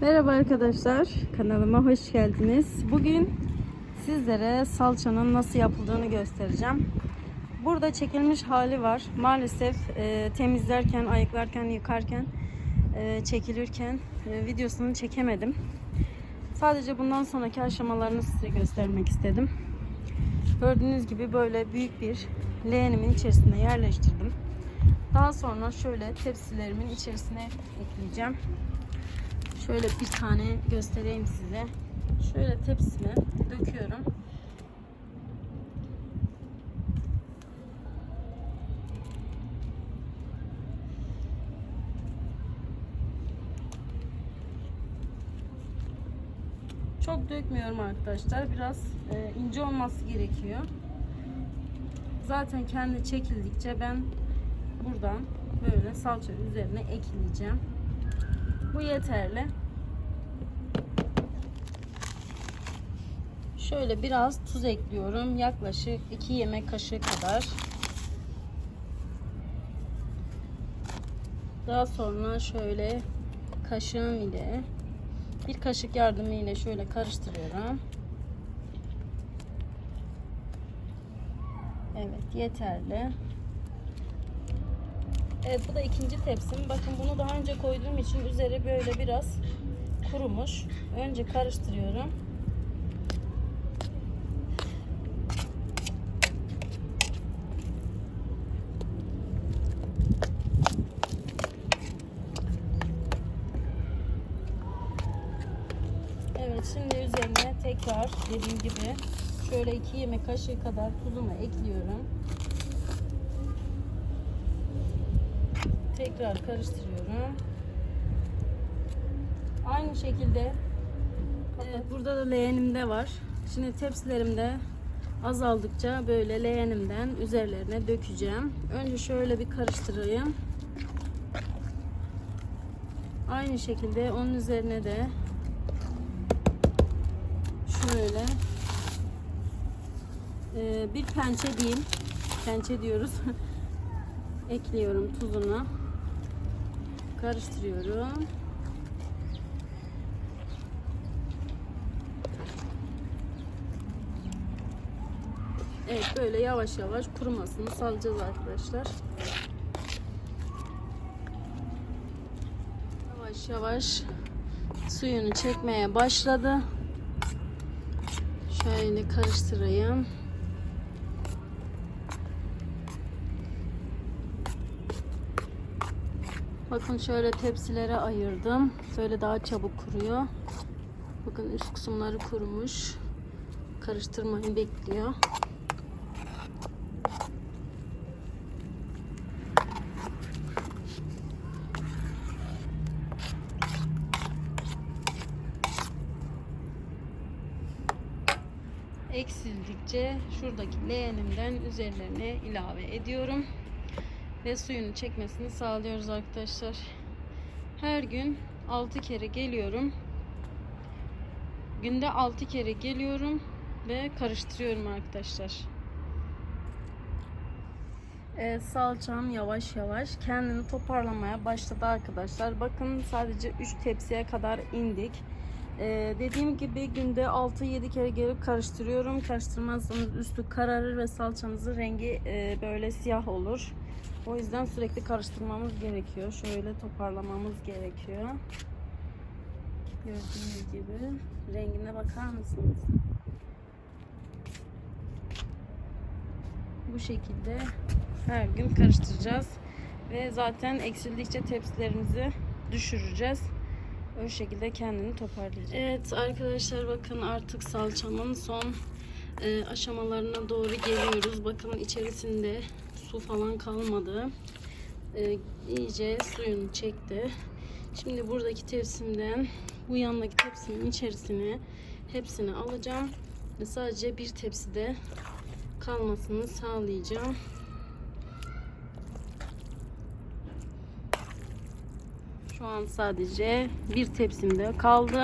Merhaba arkadaşlar, kanalıma hoş geldiniz. Bugün sizlere salçanın nasıl yapıldığını göstereceğim. Burada çekilmiş hali var. Maalesef e, temizlerken, ayıklarken, yıkarken, e, çekilirken e, videosunu çekemedim. Sadece bundan sonraki aşamalarını size göstermek istedim. Gördüğünüz gibi böyle büyük bir leğenimin içerisine yerleştirdim. Daha sonra şöyle tepsilerimin içerisine ekleyeceğim. Şöyle bir tane göstereyim size. Şöyle tepsime döküyorum. Çok dökmüyorum arkadaşlar. Biraz e, ince olması gerekiyor. Zaten kendi çekildikçe ben buradan böyle salça üzerine ekleyeceğim. Bu yeterli. Şöyle biraz tuz ekliyorum. Yaklaşık 2 yemek kaşığı kadar. Daha sonra şöyle kaşığım ile bir kaşık yardımı ile şöyle karıştırıyorum. Evet yeterli. Evet bu da ikinci tepsim. Bakın bunu daha önce koyduğum için üzeri böyle biraz kurumuş. Önce karıştırıyorum. Evet şimdi üzerine tekrar dediğim gibi şöyle 2 yemek kaşığı kadar tuzumu ekliyorum. Tekrar karıştırıyorum. Aynı şekilde evet, burada da leğenimde var. Şimdi tepsilerimde azaldıkça böyle leğenimden üzerlerine dökeceğim. Önce şöyle bir karıştırayım. Aynı şekilde onun üzerine de şöyle e, bir pençe diyeyim. Pençe diyoruz. Ekliyorum tuzunu. Karıştırıyorum. Evet böyle yavaş yavaş kurumasını salacağız arkadaşlar. Yavaş yavaş suyunu çekmeye başladı. Şöyle karıştırayım. Bakın şöyle tepsilere ayırdım. Böyle daha çabuk kuruyor. Bakın üst kısımları kurumuş. Karıştırmayı bekliyor. Eksildikçe şuradaki leğenimden üzerlerine ilave ediyorum ve suyunu çekmesini sağlıyoruz arkadaşlar. Her gün 6 kere geliyorum. Günde 6 kere geliyorum ve karıştırıyorum arkadaşlar. Evet, salçam yavaş yavaş kendini toparlamaya başladı arkadaşlar. Bakın sadece 3 tepsiye kadar indik. Ee, dediğim gibi günde 6-7 kere gelip karıştırıyorum. Karıştırmazsanız üstü kararır ve salçanızın rengi e, böyle siyah olur. O yüzden sürekli karıştırmamız gerekiyor. Şöyle toparlamamız gerekiyor. Gördüğünüz gibi rengine bakar mısınız? Bu şekilde her gün karıştıracağız. Ve zaten eksildikçe tepsilerimizi düşüreceğiz. O şekilde kendini toparlayacak. Evet arkadaşlar bakın artık salçamın son e, aşamalarına doğru geliyoruz. Bakın içerisinde su falan kalmadı. E, iyice suyunu çekti. Şimdi buradaki tepsimden bu yandaki tepsimin içerisine hepsini alacağım. Ve sadece bir tepside kalmasını sağlayacağım. Şu an sadece bir tepsimde kaldı.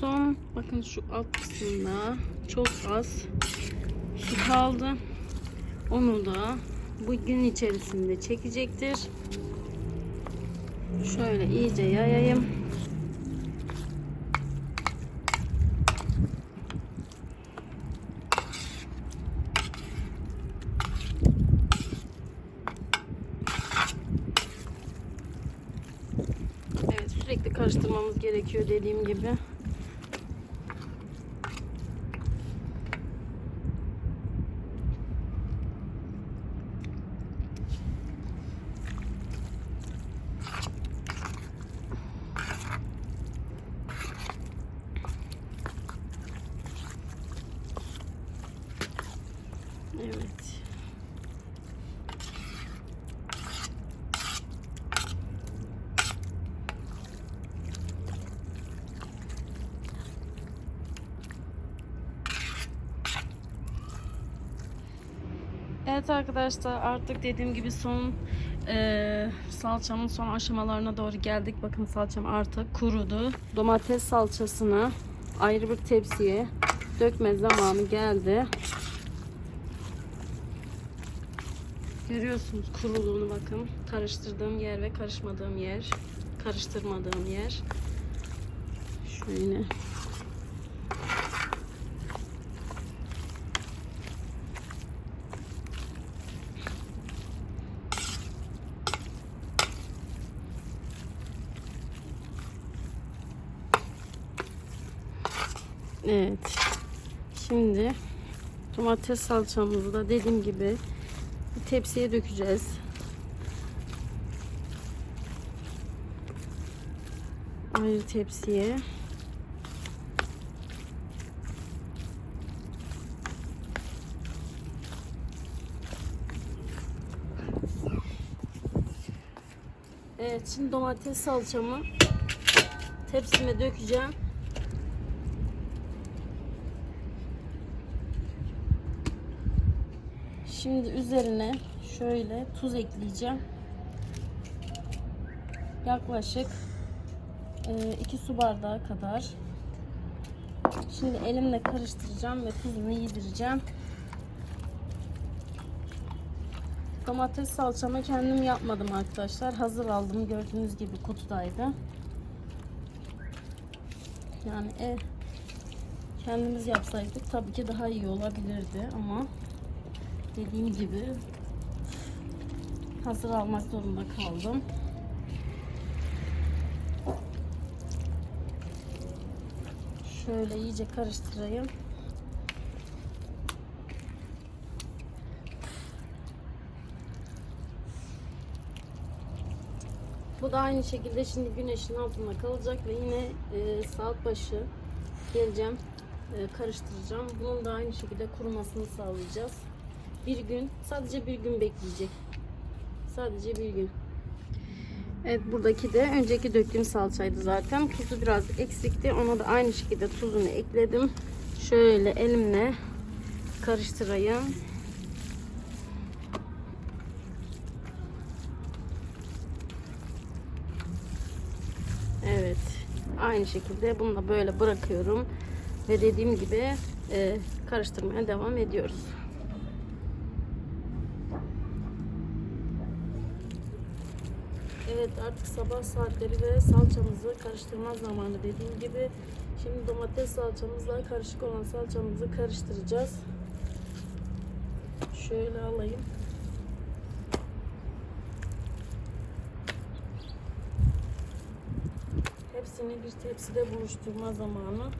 Son bakın şu alt kısmında çok az su kaldı. Onu da bugün içerisinde çekecektir. Şöyle iyice yayayım. Evet sürekli karıştırmamız gerekiyor dediğim gibi. Evet. Arkadaşlar artık dediğim gibi son eee salçamın son aşamalarına doğru geldik. Bakın salçam artık kurudu. Domates salçasını ayrı bir tepsiye dökme zamanı geldi. Görüyorsunuz kuruluğunu bakın. Karıştırdığım yer ve karışmadığım yer. Karıştırmadığım yer. Şöyle. Evet. Şimdi domates salçamızı da dediğim gibi tepsiye dökeceğiz. Ayrı tepsiye. Evet şimdi domates salçamı tepsime dökeceğim. Şimdi üzerine şöyle tuz ekleyeceğim. Yaklaşık 2 su bardağı kadar. Şimdi elimle karıştıracağım ve tuzunu yedireceğim. Domates salçamı kendim yapmadım arkadaşlar. Hazır aldım. Gördüğünüz gibi kutudaydı. Yani e, kendimiz yapsaydık tabii ki daha iyi olabilirdi ama dediğim gibi hazır almak zorunda kaldım. Şöyle iyice karıştırayım. Bu da aynı şekilde şimdi güneşin altında kalacak ve yine e, saat başı geleceğim e, karıştıracağım. Bunun da aynı şekilde kurumasını sağlayacağız. Bir gün sadece bir gün bekleyecek. Sadece bir gün. Evet buradaki de önceki döktüğüm salçaydı zaten. Tuzu biraz eksikti. Ona da aynı şekilde tuzunu ekledim. Şöyle elimle karıştırayım. Evet. Aynı şekilde bunu da böyle bırakıyorum. Ve dediğim gibi e, karıştırmaya devam ediyoruz. Evet artık sabah saatleri ve salçamızı karıştırma zamanı dediğim gibi. Şimdi domates salçamızla karışık olan salçamızı karıştıracağız. Şöyle alayım. Hepsini bir tepside buluşturma zamanı.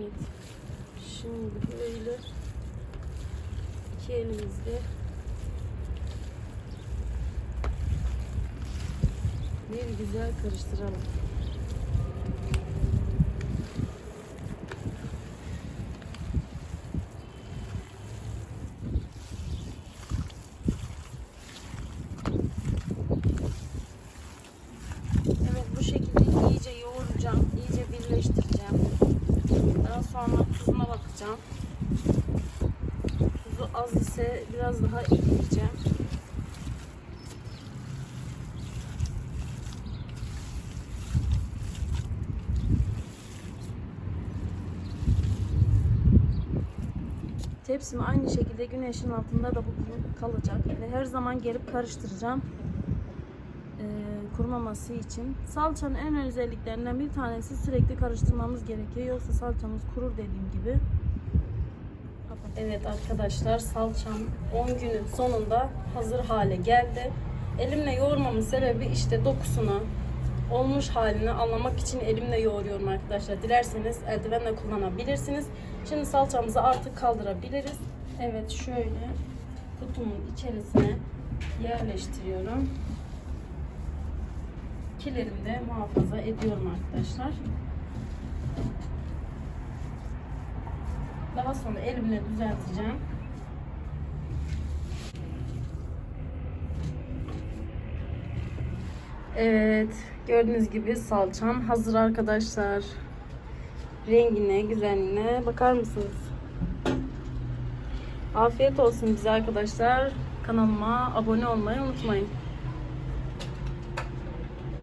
Evet. Şimdi böyle iki elimizle bir güzel karıştıralım. Evet bu şekilde iyice yoğuracağım, iyice birleştireceğim. Daha sonra tuzuna bakacağım. Tuzu az ise biraz daha ekleyeceğim. Tepsimi aynı şekilde güneşin altında da bu kalacak ve her zaman gelip karıştıracağım e, kurumaması için. Salçanın en özelliklerinden bir tanesi sürekli karıştırmamız gerekiyor. Yoksa salçamız kurur dediğim gibi. Evet arkadaşlar salçam 10 günün sonunda hazır hale geldi. Elimle yoğurmamın sebebi işte dokusunu, olmuş halini anlamak için elimle yoğuruyorum arkadaşlar. Dilerseniz eldivenle kullanabilirsiniz. Şimdi salçamızı artık kaldırabiliriz. Evet şöyle kutumun içerisine yerleştiriyorum. Kilerimi de muhafaza ediyorum arkadaşlar. Daha sonra elimle düzelteceğim. Evet, gördüğünüz gibi salçam hazır arkadaşlar. Rengine, güzelliğine bakar mısınız? Afiyet olsun bize arkadaşlar. Kanalıma abone olmayı unutmayın.